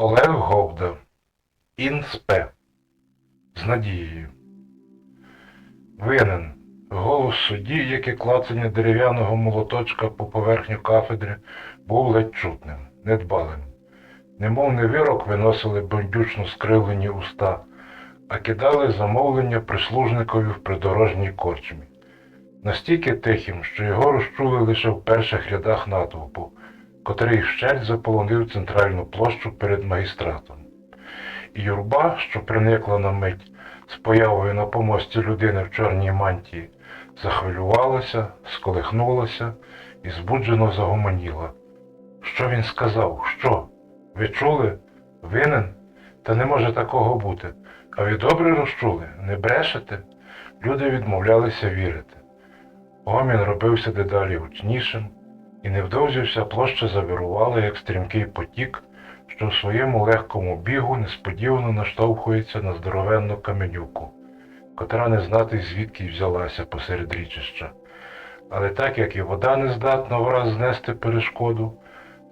Олег Говда. Інспе. З надією. Винен. Голос судді, як і клацання дерев'яного молоточка по поверхню кафедри, був ледь чутним, недбалим. Немов не вирок виносили бандючно скривлені уста, а кидали замовлення прислужникові в придорожній корчмі. Настільки тихим, що його розчули лише в перших рядах натовпу, котрий вщерть заполонив центральну площу перед магістратом. І юрба, що приникла на мить з появою на помості людини в чорній мантії, захвилювалася, сколихнулася і збуджено загомоніла. Що він сказав? Що? Ви чули? Винен? Та не може такого бути. А ви добре розчули? Не брешете? Люди відмовлялися вірити. Гомін робився дедалі гучнішим, і невдовзі вся площа завірувала, як стрімкий потік, що в своєму легкому бігу несподівано наштовхується на здоровенну каменюку, котра не знати звідки взялася посеред річища. Але так як і вода не здатна враз знести перешкоду,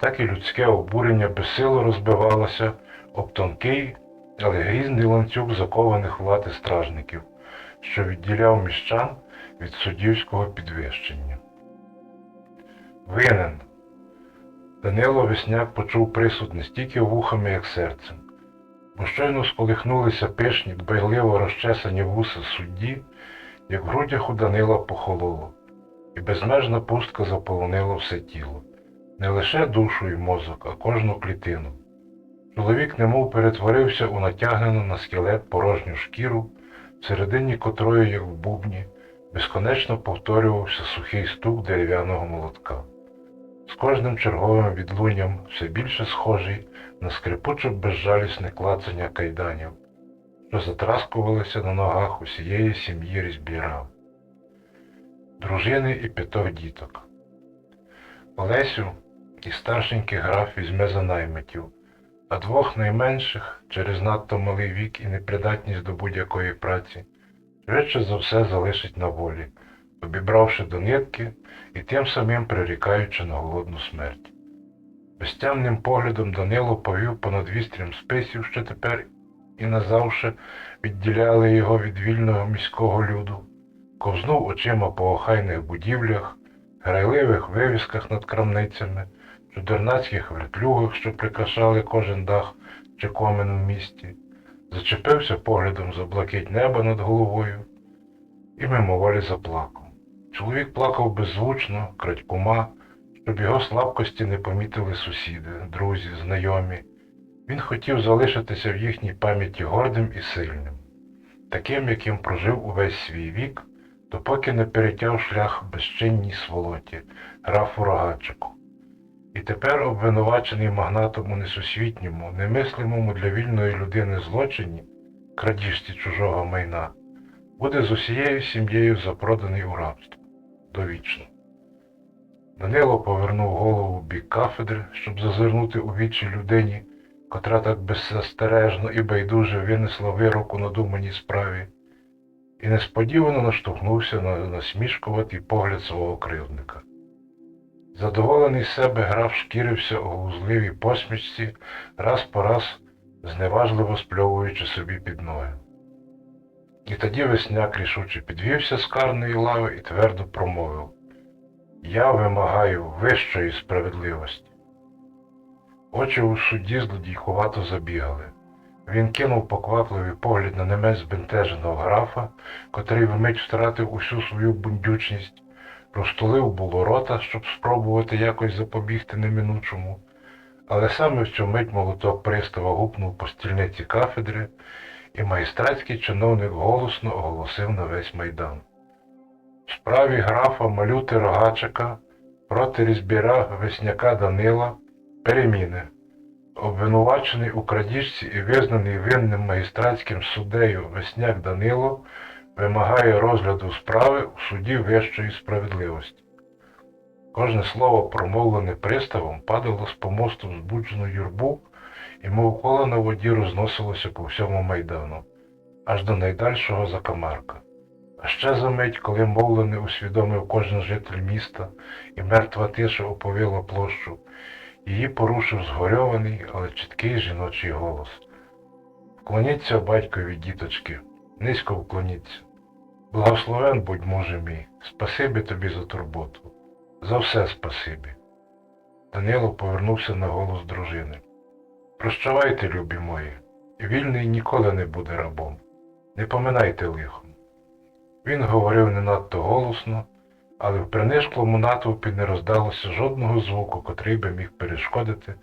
так і людське обурення безсило розбивалося об тонкий, але грізний ланцюг закованих влади стражників, що відділяв міщан від суддівського підвищення. Винен. Данило Весняк почув присуд не стільки вухами, як серцем, бо щойно сколихнулися пишні, дбайливо розчесані вуси судді, як в грудях у Данила похололо, і безмежна пустка заполонила все тіло, не лише душу і мозок, а кожну клітину. Чоловік немов перетворився у натягнену на скелет порожню шкіру, всередині котрої, як в бубні, безконечно повторювався сухий стук дерев'яного молотка. З кожним черговим відлунням все більше схожий на скрипуче безжалісне клацання кайданів, що затраскувалися на ногах усієї сім'ї різбіра, дружини і п'ятох діток. Олесю і старшенький граф візьме за наймитів, а двох найменших через надто малий вік і непридатність до будь-якої праці, швидше за все залишить на волі, обібравши до нитки і тим самим прирікаючи на голодну смерть. Безтямним поглядом Данило повів понад вістрям списів, що тепер і назавше відділяли його від вільного міського люду, ковзнув очима по охайних будівлях, грайливих вивісках над крамницями, чудернацьких вертлюгах, що прикрашали кожен дах чи комен в місті, зачепився поглядом за блакить неба над головою і мимоволі заплакав. Чоловік плакав беззвучно, крадькома, щоб його слабкості не помітили сусіди, друзі, знайомі. Він хотів залишитися в їхній пам'яті гордим і сильним, таким, яким прожив увесь свій вік, допоки не перетяв шлях безчинній сволоті, графу Рогачику. І тепер обвинувачений магнатом у несусвітньому, немислимому для вільної людини злочині, крадіжці чужого майна, буде з усією сім'єю запроданий у рабство довічно. Данило повернув голову в бік кафедри, щоб зазирнути у вічі людині, котра так беззастережно і байдуже винесла вирок у надуманій справі, і несподівано наштовхнувся на насмішкуватий погляд свого кривдника. Задоволений себе граф шкірився у глузливій посмішці, раз по раз зневажливо спльовуючи собі під ноги. І тоді весняк рішуче підвівся з карної лави і твердо промовив Я вимагаю вищої справедливості. Очі у судді злодійкувато забігали. Він кинув поквапливий погляд на не менш збентеженого графа, котрий вмить втратив усю свою бундючність, розтулив було рота, щоб спробувати якось запобігти неминучому, але саме в цю мить молоток пристава гупнув по стільниці кафедри, і магістратський чиновник голосно оголосив на весь майдан. В справі графа Малюти Рогачика проти різбіра весняка Данила переміни. Обвинувачений у крадіжці і визнаний винним магістратським суддею Весняк Данило вимагає розгляду справи у суді вищої справедливості. Кожне слово, промовлене приставом, падало з помосту збуджену юрбу і мов коло на воді розносилося по всьому майдану, аж до найдальшого закамарка. А ще за мить, коли мовлене усвідомив кожен житель міста, і мертва тиша оповила площу, Її порушив згорьований, але чіткий жіночий голос. Вклоніться батькові, діточки, низько вклоніться. Благословен будь, може мій, спасибі тобі за турботу. За все спасибі. Данило повернувся на голос дружини. Прощавайте, любі мої, вільний ніколи не буде рабом. Не поминайте лихом. Він говорив не надто голосно, але в принишклому натовпі не роздалося жодного звуку, котрий би міг перешкодити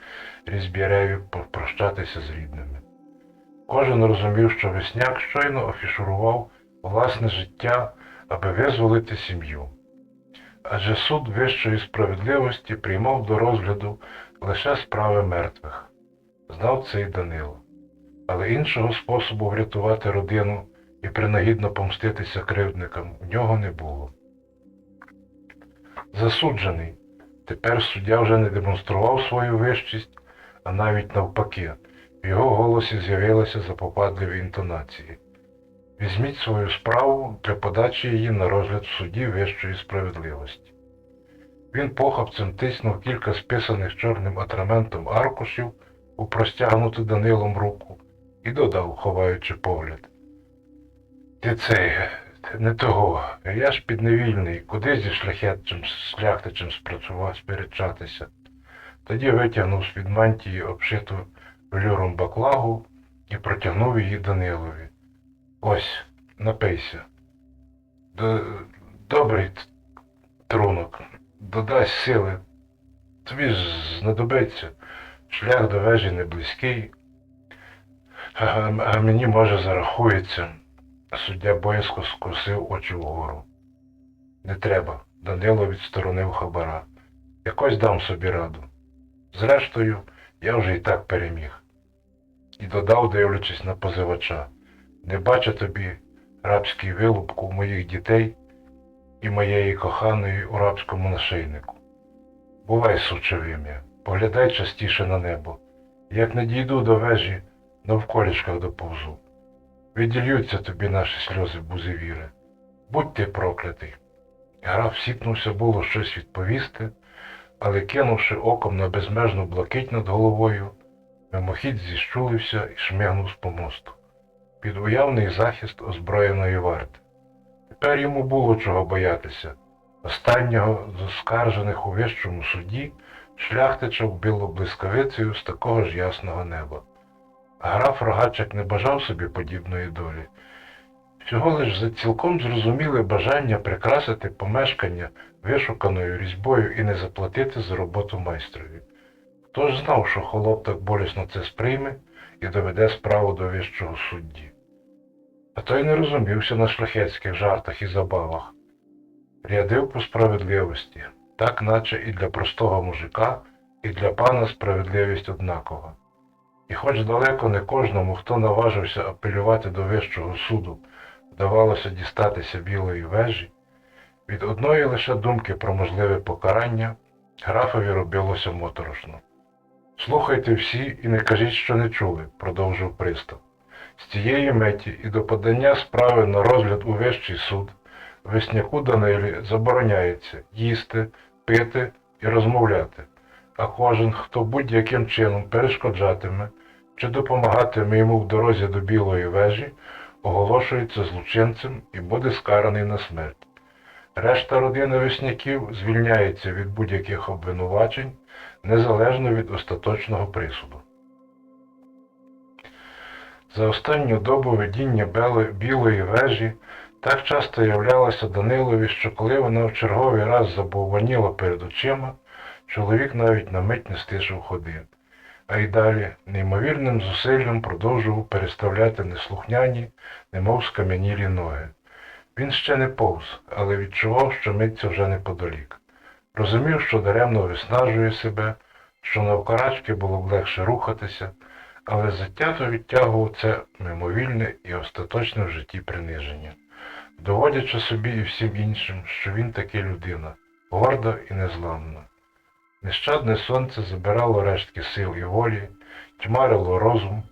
різбіреві попрощатися з рідними. Кожен розумів, що весняк щойно офішурував власне життя, аби визволити сім'ю. Адже суд вищої справедливості приймав до розгляду лише справи мертвих. Знав це і Данило. Але іншого способу врятувати родину і принагідно помститися кривдникам у нього не було. Засуджений. Тепер суддя вже не демонстрував свою вищість, а навіть навпаки, в його голосі з'явилися запопадливі інтонації. Візьміть свою справу для подачі її на розгляд в суді вищої справедливості. Він похапцем тиснув кілька списаних чорним атраментом аркушів у простягнуту Данилом руку і додав, ховаючи погляд. Ти ти не того. Я ж підневільний, куди зі шляхетчим шляхтичем спрацював сперечатися. Тоді витягнув з-під мантії обшиту велюром баклагу і протягнув її Данилові. Ось, напийся. Добрий трунок, додай сили. Тобі знадобиться. Шлях до вежі не близький, а, мені може зарахується. Суддя боязко скосив очі вгору. Не треба. Данило відсторонив хабара. Якось дам собі раду. Зрештою, я вже і так переміг. І додав, дивлячись на позивача. Не бачу тобі рабський вилупку моїх дітей і моєї коханої у рабському нашийнику. Бувай, суче вим'я, поглядай частіше на небо. Як не дійду до вежі, навколішках доповзу. Відільються тобі наші сльози бузевіри. Будь ти проклятий. Граф сіпнувся було щось відповісти, але кинувши оком на безмежну блакить над головою, мимохідь зіщулився і шмигнув з помосту під уявний захист озброєної варти. Тепер йому було чого боятися. Останнього з оскаржених у вищому суді шляхтича вбило блискавицею з такого ж ясного неба. Граф Рогачик не бажав собі подібної долі. Всього лиш за цілком зрозуміле бажання прикрасити помешкання вишуканою різьбою і не заплатити за роботу майстрові. Хто ж знав, що холоп так болісно це сприйме і доведе справу до вищого судді. А той не розумівся на шляхетських жартах і забавах. Рядив по справедливості, так наче і для простого мужика, і для пана справедливість однакова. І хоч далеко не кожному, хто наважився апелювати до Вищого суду, вдавалося дістатися білої вежі, від одної лише думки про можливе покарання графові робилося моторошно. Слухайте всі і не кажіть, що не чули, продовжив пристав. З цієї меті і до подання справи на розгляд у Вищий суд весняку Данилі забороняється їсти, пити і розмовляти, а кожен, хто будь-яким чином перешкоджатиме чи допомагатиме йому в дорозі до Білої вежі, оголошується злочинцем і буде скараний на смерть. Решта родини весняків звільняється від будь-яких обвинувачень незалежно від остаточного присуду. За останню добу видіння білої вежі так часто являлося Данилові, що коли вона в черговий раз забовваніла перед очима, чоловік навіть на мить не стишив ходи, а й далі неймовірним зусиллям продовжував переставляти неслухняні, немов скам'янілі ноги. Він ще не повз, але відчував, що миться вже неподалік. Розумів, що даремно виснажує себе, що навкарачки було б легше рухатися, але затято відтягував це мимовільне і остаточне в житті приниження, доводячи собі і всім іншим, що він таки людина, горда і незламна. Нещадне сонце забирало рештки сил і волі, тьмарило розум,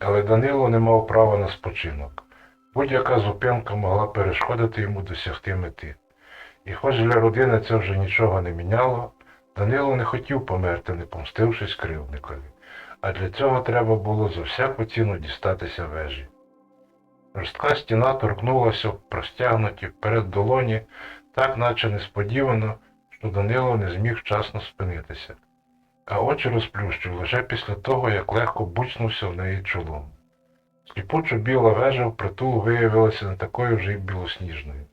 але Данило не мав права на спочинок. Будь-яка зупинка могла перешкодити йому досягти мети. І хоч для родини це вже нічого не міняло, Данило не хотів померти, не помстившись кривдникові, а для цього треба було за всяку ціну дістатися вежі. Жорстка стіна торкнулася в простягнуті вперед долоні, так наче несподівано, що Данило не зміг вчасно спинитися, а очі розплющив лише після того, як легко бучнувся в неї чолом. Сліпучо біла вежа впритул виявилася не такою вже й білосніжною.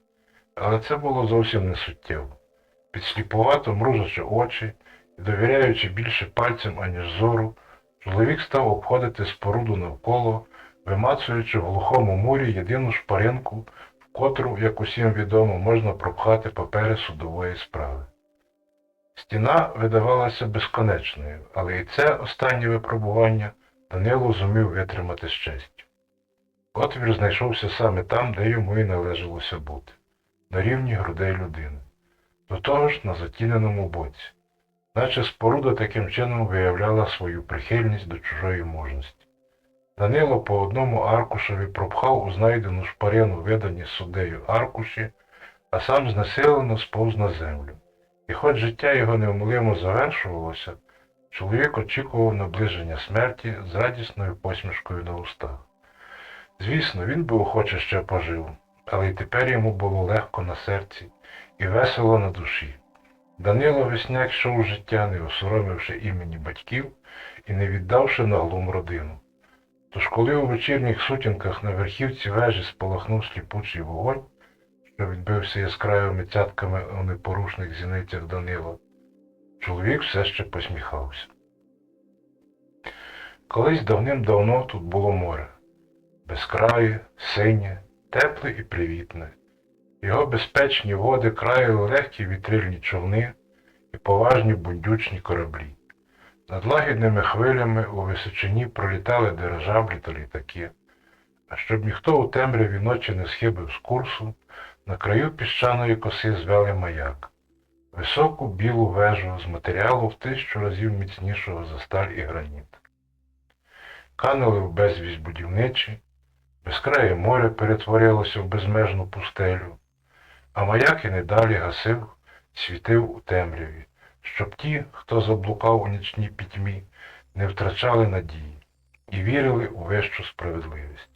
Але це було зовсім не суттєво. Підсліпувато мружачи очі і довіряючи більше пальцям, аніж зору, чоловік став обходити споруду навколо, вимацуючи в глухому мурі єдину шпаринку, в котру, як усім відомо, можна пропхати папери судової справи. Стіна видавалася безконечною, але і це останнє випробування Данило зумів витримати з честю. Отвір знайшовся саме там, де йому і належалося бути, на рівні грудей людини. До того ж на затіненому боці, наче споруда таким чином виявляла свою прихильність до чужої мужності. Данило по одному аркушеві пропхав у знайдену шпарину видані суддею аркуші, а сам знесилено сповз на землю. І хоч життя його невмилимо завершувалося, чоловік очікував наближення смерті з радісною посмішкою на устах. Звісно, він би охоче ще пожив, але й тепер йому було легко на серці і весело на душі. Данило Весняк йшов у життя, не осоромивши імені батьків і не віддавши на глум родину. Тож коли у вечірніх сутінках на верхівці вежі спалахнув сліпучий вогонь, що відбився яскравими цятками у непорушних зіницях Данила, чоловік все ще посміхався. Колись давним-давно тут було море, безкрає, синє, тепле і привітне. Його безпечні води краяли легкі вітрильні човни і поважні бундючні кораблі. Над лагідними хвилями у височині пролітали дирижаблі та літаки, а щоб ніхто у темряві ночі не схибив з курсу, на краю піщаної коси звели маяк, високу білу вежу з матеріалу в тисячу разів міцнішого за сталь і граніт. Канули в безвість будівничі, безкрає море перетворилося в безмежну пустелю, а маяк і не далі гасив, світив у темряві, щоб ті, хто заблукав у нічній пітьмі, не втрачали надії і вірили у вищу справедливість.